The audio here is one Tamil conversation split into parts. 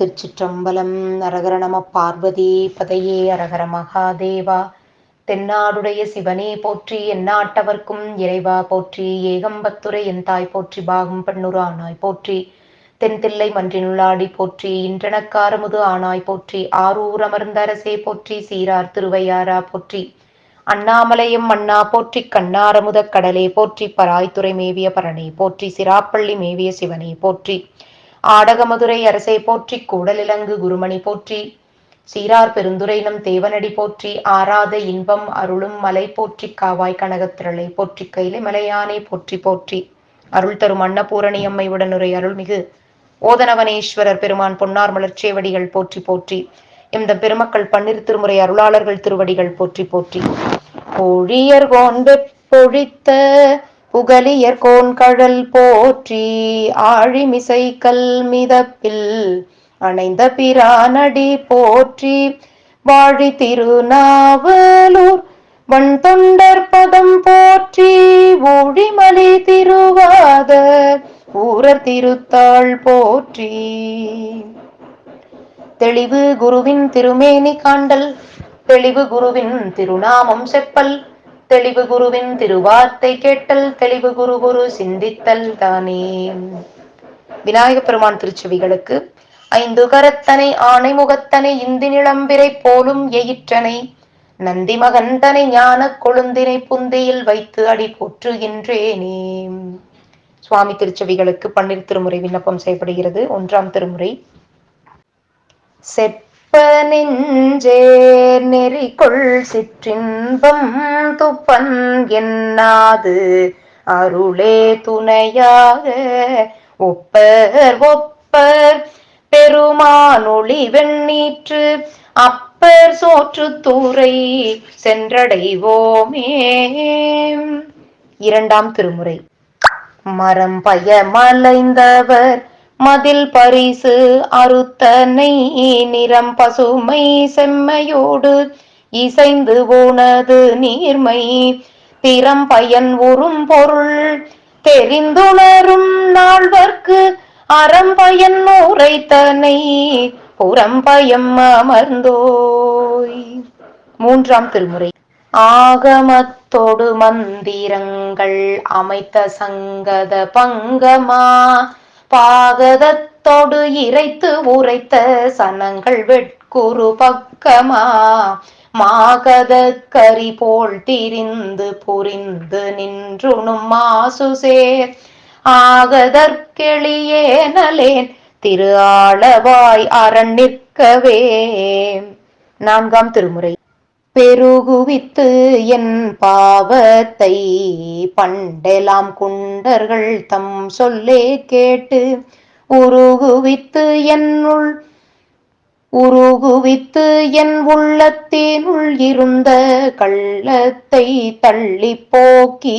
திருச்சிற்றம்பலம் அரகர நம பார்வதி பதையே அரகர மகாதேவா. தென்னாடுடைய சிவனே போற்றி எந்நாட்டவர்க்கும் இறைவா போற்றி ஏகம்பத்துரை என் தாய் போற்றி பாகம் பெண்ணுரு ஆனாய் போற்றி. தென்தில்லை மன்றினுள்ளாடி போற்றி இன்றனக்காரமுது ஆனாய் போற்றி. ஆரூர் அமர்ந்தரசே போற்றி சீரார் திருவையாரா போற்றி. அண்ணாமலையும் அண்ணா போற்றி கண்ணாரமுத கடலே போற்றி பராய்த்துறை மேவிய பரணே போற்றி சிராப்பள்ளி மேவிய சிவனே போற்றி. ஆடகமதுரை அரசை போற்றி கூடலிலங்கு குருமணி போற்றி சீரார் பெருந்துரைனம் தேவனடி போற்றி ஆராத இன்பம் அருளும் மலை போற்றி காவாய் கனகத்திரளை போற்றி கைலை மலையானை போற்றி போற்றி. அருள் தரும் அன்னபூரணி அம்மை உடனுரை அருள்மிகு. ஓதனவனேஸ்வரர் பெருமான் பொன்னார் மலர்ச்சேவடிகள் போற்றி போற்றி. எந்த பெருமக்கள் பன்னிரு திருமுறை அருளாளர்கள் திருவடிகள் போற்றி போற்றி. கோழியர் கோன்பெ பொழித்த புகலியர் கோன்கழல் போற்றி ஆழிமிசை கல்மிதப்பில் அணைந்த பிரானடி போற்றி வாழி திருநாவலூர் வன் தொண்டர் பதம் போற்றி ஊழிமலி திருவாத ஊரர் திருத்தாள் போற்றி. தெளிவு குருவின் திருமேனி காண்டல் தெளிவு குருவின் திருநாமம் செப்பல் தெளிவு குருவின் திருவார்த்தை கேட்டல் தெளிவு குரு குரு சிந்தித்தல் தானே. விநாயக பெருமான் திருச்செவிகளுக்கு ஐந்து கரத்தனை ஆணை முகத்தனை இந்தி நிளம்பிரை போலும் எயிற்றனை நந்தி மகந்தனை ஞான கொழுந்தினை புந்தியில் வைத்து அடி போற்றுகின்றேனே. சுவாமி திருச்செவிகளுக்கு பன்னீர் திருமுறை விண்ணப்பம் செய்யப்படுகிறது. ஒன்றாம் திருமுறை செட் நெஞ்சே நெஞ்சேர் நெறிக்குள் சிற்றின்பம் துப்பன் என்னாது? அருளே துணையாக ஒப்பர் ஒப்பர் பெருமானொளி வெண்ணீற்று அப்பர் சோற்று தூரை சென்றடைவோமே. இரண்டாம் திருமுறை. மரம் பய மலைந்தவர் மதில் பரிசு அறுத்தனை நிறம் பசுமை செம்மையோடு இசைந்து போனது நீர்மை. திறம் பயன் உறும் பொருள் தெரிந்துணரும் நாள்வர்க்கு அறம் பயன் உரைத்தனை. புறம்பயம் அமர்ந்தோய். மூன்றாம் திருமுறை. ஆகமத்தோடு மந்திரங்கள் அமைத்த சங்கத பங்கமா. பாகதத்தோடு இறைத்து உரைத்த சனங்கள் வெட்குரு பக்கமா? மாகத கரி போல் திரிந்து புரிந்து நின்றுணும் மாசுசே. ஆகதற்கெளியேனலேன் திரு ஆளவாய் அரண் நிற்கவே. நான்காம் திருமுறை. பெருகுவித்து என் பாவத்தை பண்டெலாம் குண்டர்கள் தம் சொல்லே கேட்டு உருகுவித்து என்னுள் உருகுவித்து என் உள்ளத்தினுள் இருந்த கள்ளத்தை தள்ளி போக்கி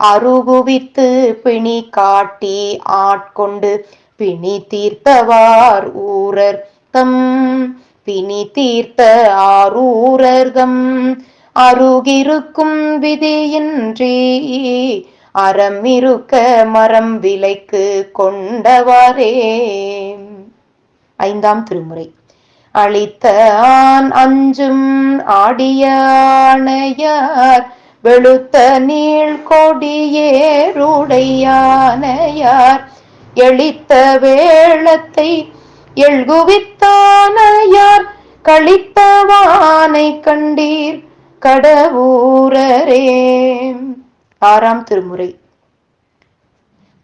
அருகுவித்து பிணி காட்டி ஆட்கொண்டு பிணி தீர்த்தவார் ஊரர் தம் பிணி தீர்த்த ஆரூரர்தம் அருகிருக்கும் விதியின்றி அறம் இருக்க மரம் விலைக்கு கொண்டவாரே ஐந்தாம் திருமுறை. அளித்த ஆண் அஞ்சும் ஆடியானையார். வெளுத்த நீள் கொடியேருடையானையார். எளித்த வேளத்தை எழுகுவித்தானையார் கழித்தவானை கண்டீர் கடவுரரே. ஆறாம் திருமுறை.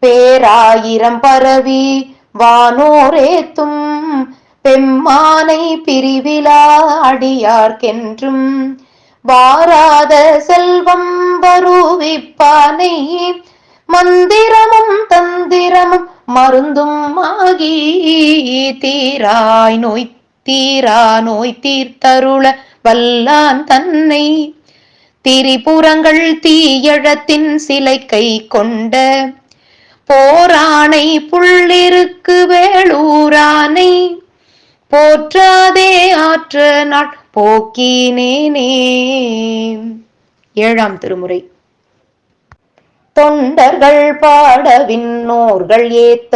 பேராயிரம் பரவி வானோரேத்தும் பெம்மானை பிரிவிலா அடியார்க்கென்றும் வாராத செல்வம் வருவிப்பானை மந்திரமும் தந்திரமும் மருந்தும் ஆகி தீராய் நோய் தீரா நோய் தீர்த்தருள வல்லான் தன்னை. திரிபுறங்கள் தீயழத்தின் சிலை கை கொண்ட போரானை புள்ளிருக்கு வேளூரானை. போற்றாதே ஆற்ற நாள் போக்கினேனே. ஏழாம் திருமுறை. தொண்டர்கள் பாட விண்ணோர்கள் ஏத்த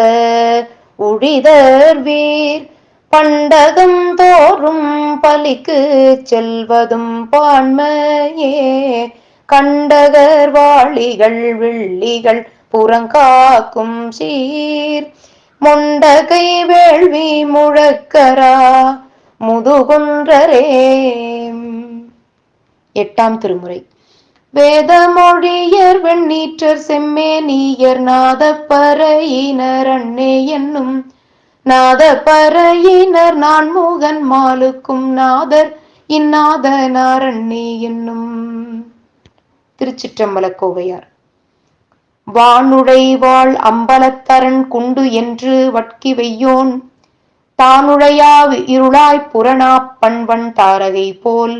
உழிதர் வீர் பண்டகம் தோறும் பலிக்கு செல்வதும் பான்மையே. கண்டகர் வாளிகள் விள்ளிகள் புறங்காக்கும் சீர். மொண்டகை வேள்வி முழக்கரா முதுகுன்றரே. எட்டாம் திருமுறை. வேதமொழியர் வெண்ணீற்றர் செம்மேனியர் நாதப்பறையினர் அண்ணே என்னும் நாதப்பறையினர் நான்முகன் மாலுக்கும் நாதர் இந்நாதனார் அண்ணே என்னும். திருச்சிற்றம்பல கோவையார் வானுடை வாழ் அம்பலத்தரன் குண்டு என்று வட்கி வையோன் தானுழையா இருளாய் புறணா பண்பன் தாரகை போல்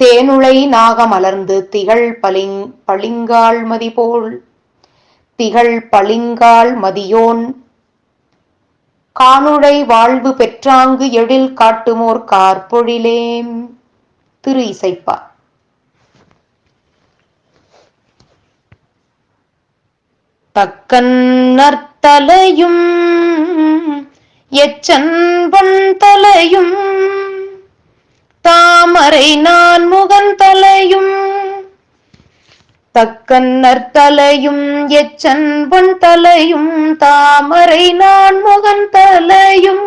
தேனுளை நாகமலர்ந்து திகழ் பளிங் பளிங்கால் மதி போல். திகழ் பளிங்கால் மதியோன் காணுடை வாழ்வு பெற்றாங்கு எழில் காட்டுமோர் கார்பொழிலேம் திரு இசைப்பா. தக்கன் நர்த்தலையும் எச்சன் தலையும் தாமரை நான் முகன் தலையும் தக்கன்னர் தலையும் எச்சன் பொன் தலையும் தாமரை நான் முகன் தலையும்.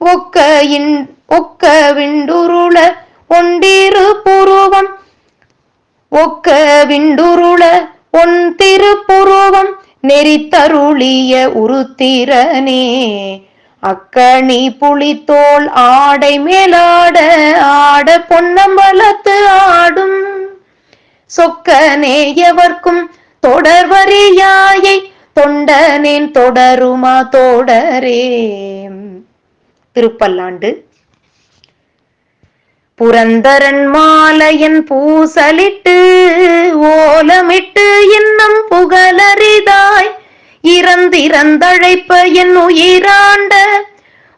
ஒக்க இன் ஒக்க விண்டுருள ஒன்றிரு புருவம் ஒக்க விண்டுருள ஒன் திருப்புருவம் நெறித்தருளிய உருத்திரனே. அக்கணி புளித்தோல் ஆடை மேலாட ஆட பொன்னம்பலத்து ஆடும். சொக்கனே எவர்க்கும் தொடர்வரியாயை தொண்டனேன் தொடருமா தொடரே. திருப்பல்லாண்டு. புரந்தரன் மாலையன் பூசலிட்டு ஓலமிட்டு இன்னும் புகழறிதாய். இறந்திறந்தழைப்ப என் உயிராண்ட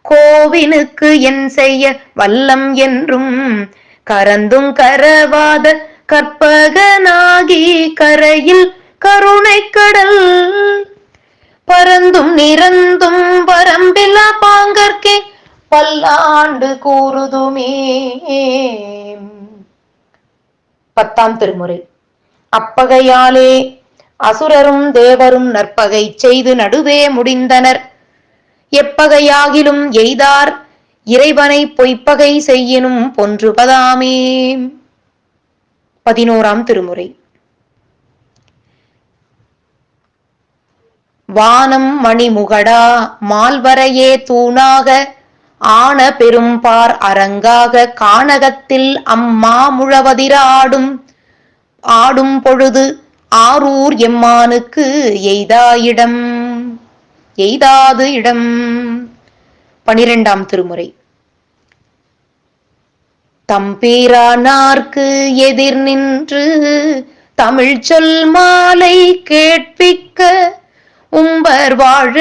கோவினுக்கு என் செய்ய வல்லம் என்றும் கரந்தும் கரவாத கற்பகனாகி கரையில் கருணை கடல் பரந்தும் நிறந்தும் வரம்பில்லா பாங்கற்கே பல்லாண்டு கூறுதுமே. பத்தாம் திருமுறை. அப்பகையாலே அசுரரும் தேவரும் நற்பகை செய்து நடுவே முடிந்தனர். எப்பகையாகிலும் எய்தார் இறைவனை பொய்ப்பகை செய்யினும் பொன்றுபதாமே. பதினோராம் திருமுறை. வானம் மணிமுகடா மால்வரையே தூணாக ஆன பெரும்பார் அரங்காக கானகத்தில் அம்மா முழவதிராடும் ஆடும் பொழுது ஆரூர் எம்மானுக்கு எய்தாயிடம். எய்தாது இடம். பனிரெண்டாம் திருமுறை. தம்பீரானார்க்கு எதிர் நின்று தமிழ் சொல் மாலை கேட்பிக்க உம்பர் வாழ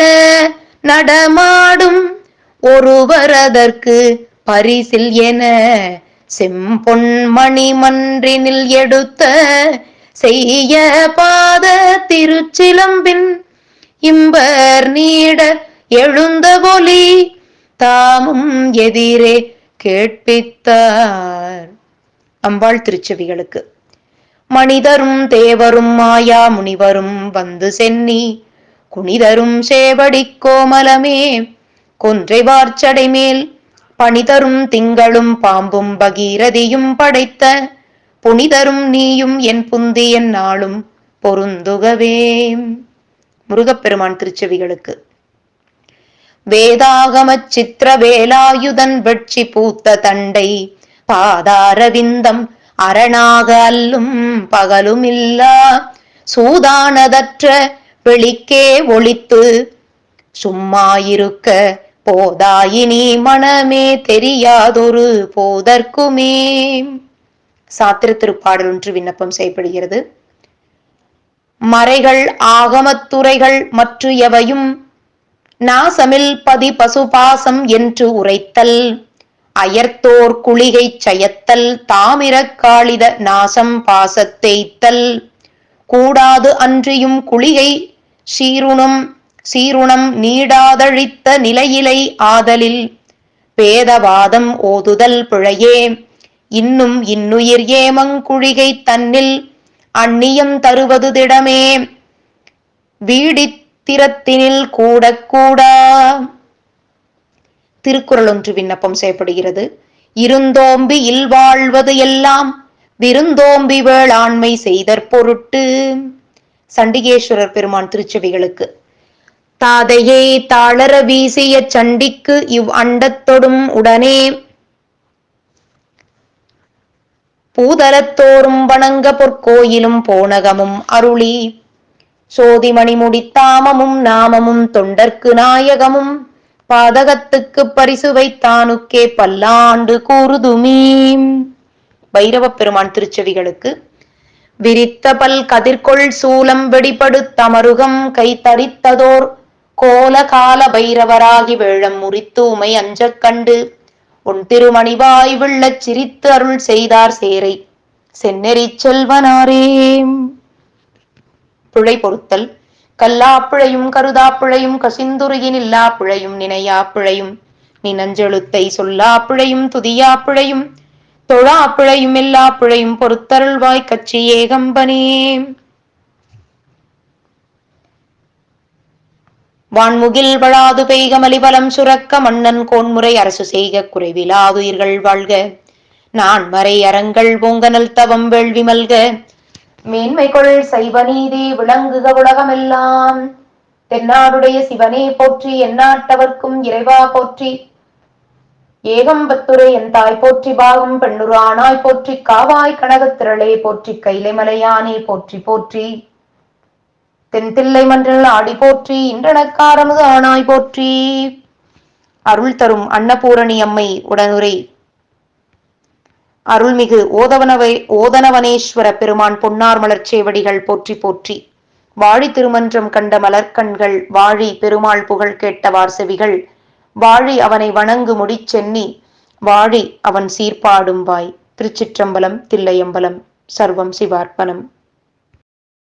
நடமாடும் ஒருவர் அதற்கு பரிசில் என செம்பொன் மணிமன்றினில் எடுத்த செய்ய பாத திருச்சிலம்பின் இம்பர் நீட எழுந்த ஒலி தாமும் எதிரே கேட்பித்தார். அம்பாள் திருச்செவிகளுக்கு. மனிதரும் தேவரும் மாயா முனிவரும் வந்து சென்னி குனிதரும் சேவடி கோமலமே கொன்றை வார்ச்சடை மேல் பணிதரும் திங்களும் பாம்பும் பகீரதியும் படைத்த புனிதரும் நீயும் என் புந்தி என் நாளும் பொருந்துகவே. முருகப்பெருமான் திருச்செவிகளுக்கு. வேதாகமச் சித்திர வேலாயுதன் வெட்சி பூத்த தண்டை பாதாரவிந்தம் அரணாக அல்லும் பகலுமில்லா. சூதானதற்ற வெளிக்கே ஒளித்து சும்மாயிருக்க போதாயினி மனமே தெரியாதொரு போதற்குமே. சாத்திர திருப்பாடல் ஒன்று விண்ணப்பம் செய்யப்படுகிறது. மறைகள் ஆகமத்துறைகள் மற்ற எவையும் நாசமில் பதி பசுபாசம் என்று உரைத்தல் அயர்த்தோர் குளிகை சயத்தல் தாமிர காளித நாசம் பாசத்தேய்த்தல் கூடாது அன்றியும் குளிகை சீருணம் சீருணம் நீடாதழித்த நிலையிலை ஆதலில் பேதவாதம் ஓதுதல் பிழையே. இன்னும் இன்னுயிர் ஏமங்குழிகை தன்னில் அந்நியம் தருவது திடமே. வீடித்திரத்தினில் கூட கூடா. திருக்குறள் ஒன்று விண்ணப்பம் செய்யப்படுகிறது. இருந்தோம்பி இல்வாழ்வது எல்லாம் விருந்தோம்பி வேளாண்மை செய்தற் பொருட்டு. சண்டிகேஸ்வரர் பெருமான் திருச்செவிகளுக்கு தாதையை தாளர வீசிய சண்டிக்கு இவ் அண்டத்தொடும் உடனே பூதலத்தோறும் வணங்க பொற்கோயிலும் போனகமும் அருளி. சோதிமணி முடித்தாமமும் நாமமும் தொண்டர்க்கு நாயகமும். பாதகத்துக்கு பரிசு வைத்தானுக்கே பல்லாண்டு கூறுதுமீ. பைரவ பெருமான் திருச்செவிகளுக்கு விரித்த பல் கதிர்கொள் சூலம் வெடிபடு தமருகம் கை தரித்ததோர் கோல கால பைரவராகி வேழம் முறித்து உமை அஞ்சக் கண்டு. உன் திருமணிவாய் விள்ளச் சிரித்து அருள் செய்தார் சேரை. செந்நெறி செல்வனாரே. பிழை பொருத்தல். கல்லாப்பிழையும் கருதாப்பிழையும் கசிந்துருகின் இல்லா பிழையும் நினையா பிழையும். நினஞ்செழுத்தை சொல்லா பிழையும் துதியா பிழையும். தொழா பிழையும் எல்லா பிழையும் பொறுத்தருள்வாய் கச்சி ஏகம்பனே. வான்முகில் வளாது பெய்க மலிபலம் சுரக்க மன்னன் கோன்முறை அரசு செய்க குறைவிலாதுயிர்கள் வாழ்க. நான் மறை அறங்கள் பொங்கனல் தவம் வேள்வி மல்க. மேன்மைகொள் சைவ நீதி விளங்குக உலகமெல்லாம். தென்னாடுடைய சிவனே போற்றி எந்நாட்டவர்க்கும் இறைவா போற்றி. ஏகம்பத்துரை என் தாய் போற்றி பாகம் பெண்ணுரானாய் போற்றி. காவாய் கனகத்திரளே போற்றி. கைலை மலையானே போற்றி போற்றி. தென்தில்லை மன்றில் ஆடி போற்றி இன்றனக்காரமது ஆனாய் போற்றி. அருள் தரும் அன்னபூரணி அம்மை உடனுரை. அருள்மிகு ஓதவனவை ஓதனவனேஸ்வர பெருமான் பொன்னார் மலர்ச்சேவடிகள் போற்றி போற்றி. வாழி திருமன்றம் கண்ட மலர்கண்கள் வாழி பெருமாள் புகழ் கேட்டவார் செவிகள். வாழி அவனை வணங்கு முடிச்சென்னி வாழி அவன் சீர்பாடும் வாய். திருச்சிற்றம்பலம் தில்லையம்பலம் சர்வம் சிவார்ப்பணம்.